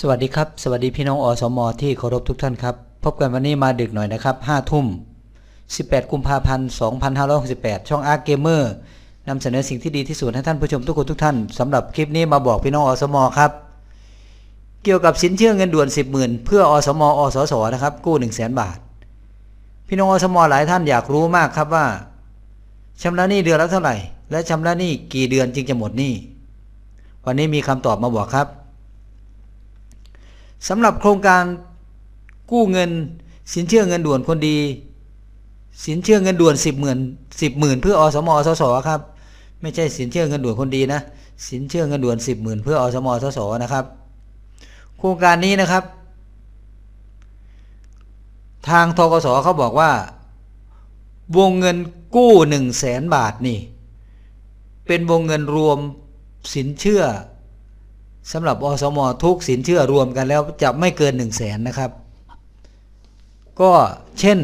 สวัสดีครับ สวัสดีพี่น้องอสมอที่เคารพทุกท่านครับ พบกันวันนี้มาดึกหน่อยนะครับ5ทุ่ม 18 กุมภาพันธ์ 2568 ช่องอาร์เกมเมอร์นำเสนอสิ่งที่ดีที่สุดให้ท่านผู้ชมทุกคนทุกท่านสำหรับคลิปนี้มาบอกพี่น้องอสมอครับ เกี่ยวกับสินเชื่อเงินด่วน10 0,000 เพื่ออสมอสสนะครับ กู้ 1 0 0 0 0 0 บาท พี่น้องอสมอหลายท่านอยากรู้มากครับว่าชำระหนี้เดือนละเท่าไหร่ และชำระหนี้กี่เดือนจึงจะหมดหนี้วันนี้มีคำตอบมาบอกครับ สำหรับโครงการกู้เงิน สินเชื่อเงินด่วนคนดี สินเชื่อเงินด่วนสิบหมื่นสิบหมื่นเพื่ออสมอสสครับ ไม่ใช่สินเชื่อเงินด่วนคนดีนะ สินเชื่อเงินด่วนสิบหมื่นเพื่ออสมอสสนะครับ โครงการนี้นะครับ ทางทกสเขาบอกว่า วงเงินกู้หนึ่งแสนบาทนี่ เป็นวงเงินรวมสินเชื่อ สำหรับอสมทุกสินเชื่อรวมกันแล้วจะไม่เกิน1 0 0 0 0แสนนะครับ ก็เช่น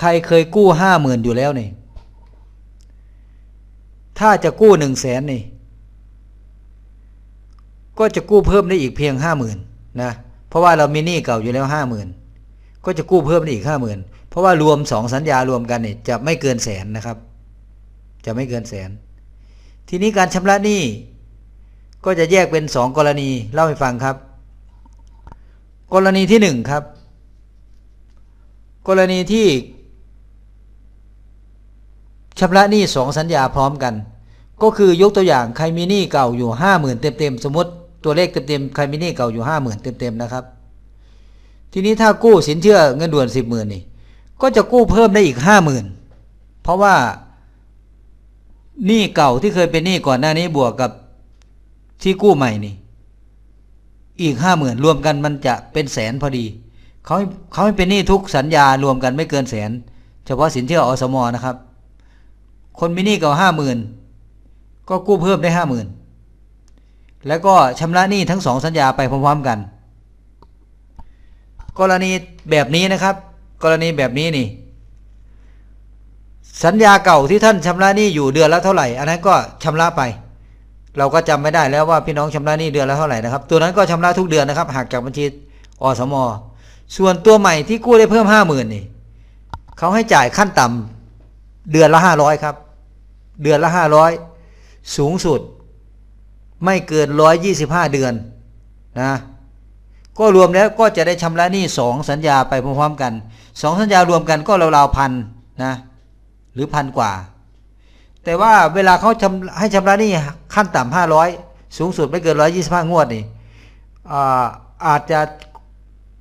ใครเคยกู้ห้าหมื่นอยู่แล้วนี่ ถ้าจะกู้หนึ่งแสนนี่ ก็จะกู้เพิ่มได้อีกเพียงห้าหมื่นนะ เพราะว่าเรามีหนี้เก่าอยู่แล้วห้าหมื่นก็จะกู้เพิ่มได้อีกห้าหมื่นเพราะว่ารวมสองสัญญารวมกันนี่จะไม่เกินแสนนะครับ จะไม่เกินแสน ทีนี้การชำระหนี้ ก็จะแยกเป็นสองกรณีเล่าให้ฟังครับ กรณีที่หนึ่งครับ กรณีที่ชำระหนี้สองสัญญาพร้อมกัน ก็คือยกตัวอย่างใครมีหนี้เก่าอยู่ห้าหมื่นเต็มๆสมมติตัวเลขเต็มๆใครมีหนี้เก่าอยู่ห้าหมื่นเต็มๆนะครับ ทีนี้ถ้ากู้สินเชื่อเงินด่วนสิบหมื่นนี่ก็จะกู้เพิ่มได้อีกห้าหมื่นเพราะว่าหนี้เก่าที่เคยเป็นหนี้ก่อนหน้านี้บวกกับ ที่กู้ใหม่นี่ อีกห้าหมื่นรวมกันมันจะเป็นแสนพอดีเขาเขาให้เป็นหนี้ทุกสัญญารวมกันไม่เกินแสน เฉพาะสินเชื่ออสมอนะครับ คนมีหนี้เก่าห้าหมื่นก็กู้เพิ่มได้ห้าหมื่นแล้วก็ชำระหนี้ทั้งสองสัญญาไปพร้อมๆกัน กรณีแบบนี้นะครับ กรณีแบบนี้นี่ สัญญาเก่าที่ท่านชำระหนี้อยู่เดือนละเท่าไหร่ อันนั้นก็ชำระไป เราก็จำไม่ได้แล้วว่าพี่น้องชำระหนี้เดือนละเท่าไหร่นะครับ ตัวนั้นก็ชำระทุกเดือนนะครับหักจากบัญชีอสม ส่วนตัวใหม่ที่กู้ได้เพิ่มห้าหมื่นนี่เขาให้จ่ายขั้นต่ำเดือนละห้าร้อยครับ เดือนละห้าร้อยสูงสุด ไม่เกินร้อยยี่สิบห้าเดือนนะก็รวมแล้วก็จะได้ชำระหนี้สองสัญญาไปพร้อมๆกันสองสัญญารวมกันก็ราวๆพันนะหรือพันกว่า แต่ว่าเวลาเขาชำให้ชำระหนี้ขั้นต่ำห้าร้อยสูงสุดไม่เกินร้อยยี่สิบห้างวดนี่อาอาจจะ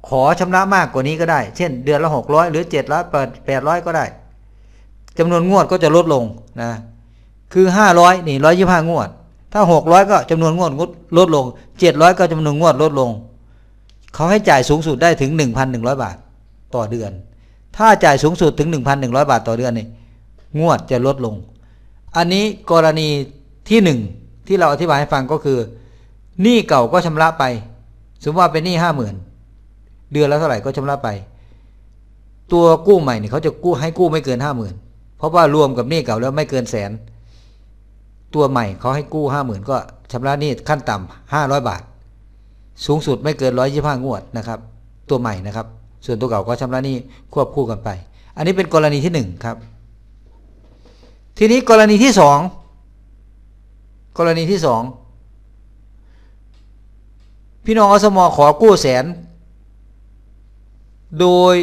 ขอชำระมากกว่านี้ก็ได้ เช่น เดือนละหกร้อยหรือเจ็ดร้อยแปดร้อยก็ได้จำนวนงวดก็จะลดลงนะคือห้าร้อยนี่ร้อยยี่ห้างวด ถ้าหกร้อยก็จำนวนงวดลดลงเจ็ดร้อยก็จำนวนงวดลดลง เขาให้จ่ายสูงสุดได้ถึงหนึ่งพันหนึ่งร้อยบาทต่อเดือน ถ้าจ่ายสูงสุดถึงหนึ่งพันหนึ่งร้อยบาทต่อเดือนนี่งวดจะลดลง อันนี้กรณีที่หนึ่งที่เราอธิบายให้ฟังก็คือหนี้เก่าก็ชำระไป สมมติว่าเป็นหนี้ห้าหมื่นเดือนละเท่าไหร่ก็ชำระไป ตัวกู้ใหม่เนี่ยเขาจะกู้ให้กู้ไม่เกินห้าหมื่นเพราะว่ารวมกับหนี้เก่าแล้วไม่เกินแสน ตัวใหม่เขาให้กู้ห้าหมื่นก็ชำระหนี้ขั้นต่ำห้าร้อยบาท สูงสุดไม่เกินร้อยยี่ห้างวดนะครับ ตัวใหม่นะครับ ส่วนตัวเก่าก็ชำระหนี้ควบคู่กันไป อันนี้เป็นกรณีที่หนึ่งครับ ทีนี้กรณีที่สองกรณีที่สองพี่น้องอสมขอกู้แสน โดย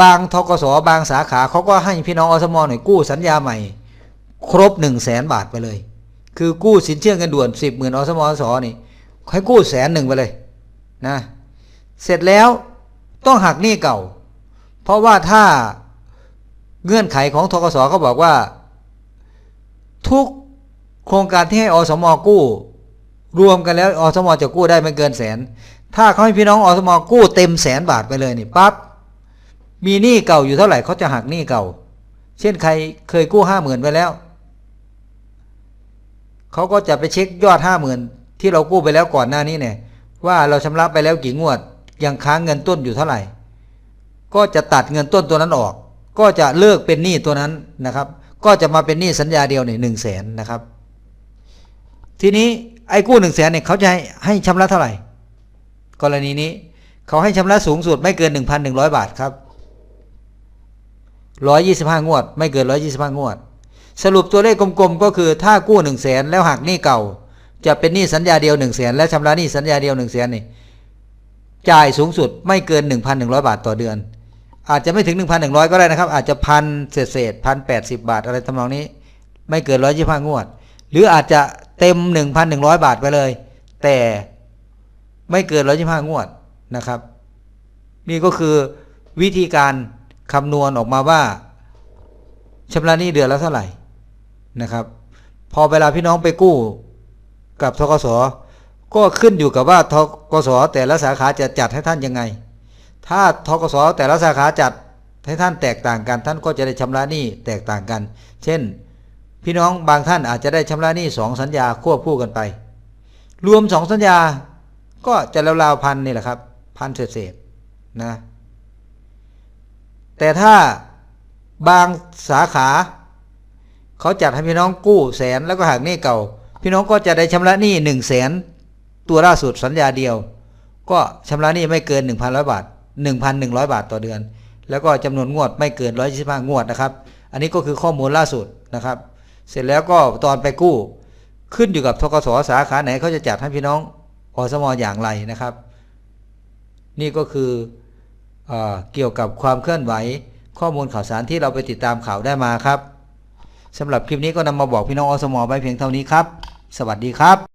บางทกสบางสาขาเขาก็ให้พี่น้องอสมหน่อยกู้สัญญาใหม่ ครบหนึ่งแสนบาทไปเลย คือกู้สินเชื่อเงินด่วนสิบหมื่นอสมอสนี่ให้กู้แสนหนึ่งไปเลยนะเสร็จแล้วต้องหักหนี้เก่า เพราะว่าถ้า เงื่อนไขของทกสเขาบอกว่า ทุกโครงการที่ให้อสมอกู้ รวมกันแล้วอสมอจะกู้ได้ไม่เกินแสน ถ้าเขาให้พี่น้องอสมอกู้เต็มแสนบาทไปเลยนี่ปั๊บมีหนี้เก่าอยู่เท่าไหร่เขาจะหักหนี้เก่า เช่นใครเคยกู้ห้าหมื่นไปแล้วเขาก็จะไปเช็คยอดห้าหมื่นที่เรากู้ไปแล้วก่อนหน้านี้เนี่ย ว่าเราชำระไปแล้วกี่งวดยังค้างเงินต้นอยู่เท่าไหร่ ก็จะตัดเงินต้นตัวนั้นออก ก็จะเลิกเป็นหนี้ตัวนั้นนะครับ ก็จะมาเป็นหนี้สัญญาเดียวเนี่ยหนึ่งแสนนะครับ ทีนี้ไอ้กู้หนึ่งแสนเนี่ยเขาจะให้ให้ชำระเท่าไหร่ กรณีนี้เขาให้ชำระสูงสุดไม่เกินหนึ่งพันหนึ่งร้อยบาทครับร้อยยี่สิบห้างวด ไม่เกินร้อยยี่สิบห้างวด สรุปตัวเลขกลมๆ ก็คือถ้ากู้หนึ่งแสนแล้วหักหนี้เก่า จะเป็นหนี้สัญญาเดียวหนึ่งแสนและชำระหนี้สัญญาเดียวหนึ่งแสนนี่จ่ายสูงสุดไม่เกินหนึ่งพันหนึ่งร้อยบาทต่อเดือน อาจจะไม่ถึงหนึ่งพันหนึ่งร้อยก็ได้นะครับ อาจจะพันเศษเศษพันแปดสิบบาท อะไรทำนองนี้ ไม่เกินร้อยยี่ห้างวด หรืออาจจะเต็มหนึ่งพันหนึ่งร้อยบาทไปเลย แต่ไม่เกินร้อยยี่ห้างวดนะครับ นี่ก็คือวิธีการคำนวณออกมาว่าชำระหนี้เดือนละเท่าไหร่นะครับ พอเวลาพี่น้องไปกู้กับทกสก็ขึ้นอยู่กับว่าทกสแต่ละสาขาจะจัดให้ท่านยังไง ถ้าทกสแต่ละสาขาจัดให้ท่านแตกต่างกัน ท่านก็จะได้ชำระหนี้แตกต่างกัน เช่น พี่น้องบางท่านอาจจะได้ชำระหนี้สองสัญญาควบคู่กันไป รวมสองสัญญาก็จะราวๆพันนี่แหละครับ พันเศษๆนะแต่ถ้าบางสาขา เขาจัดให้พี่น้องกู้แสนแล้วก็หักหนี้เก่า พี่น้องก็จะได้ชำระหนี้หนึ่งแสนตัวล่าสุดสัญญาเดียว ก็ชำระหนี้ไม่เกิน1,100บาท 1,100 บาทต่อเดือน แล้วก็จำนวนงวดไม่เกิน 125 งวดนะครับ อันนี้ก็คือข้อมูลล่าสุดนะครับ เสร็จแล้วก็ตอนไปกู้ ขึ้นอยู่กับทกสสาขาไหนเขาจะจัดให้พี่น้องอสมอย่างไรนะครับ นี่ก็คือเออเกี่ยวกับความเคลื่อนไหว ข้อมูลข่าวสารที่เราไปติดตามข่าวได้มาครับสำหรับคลิปนี้ก็นำมาบอกพี่น้องอสมไว้เพียงเท่านี้ครับ สวัสดีครับ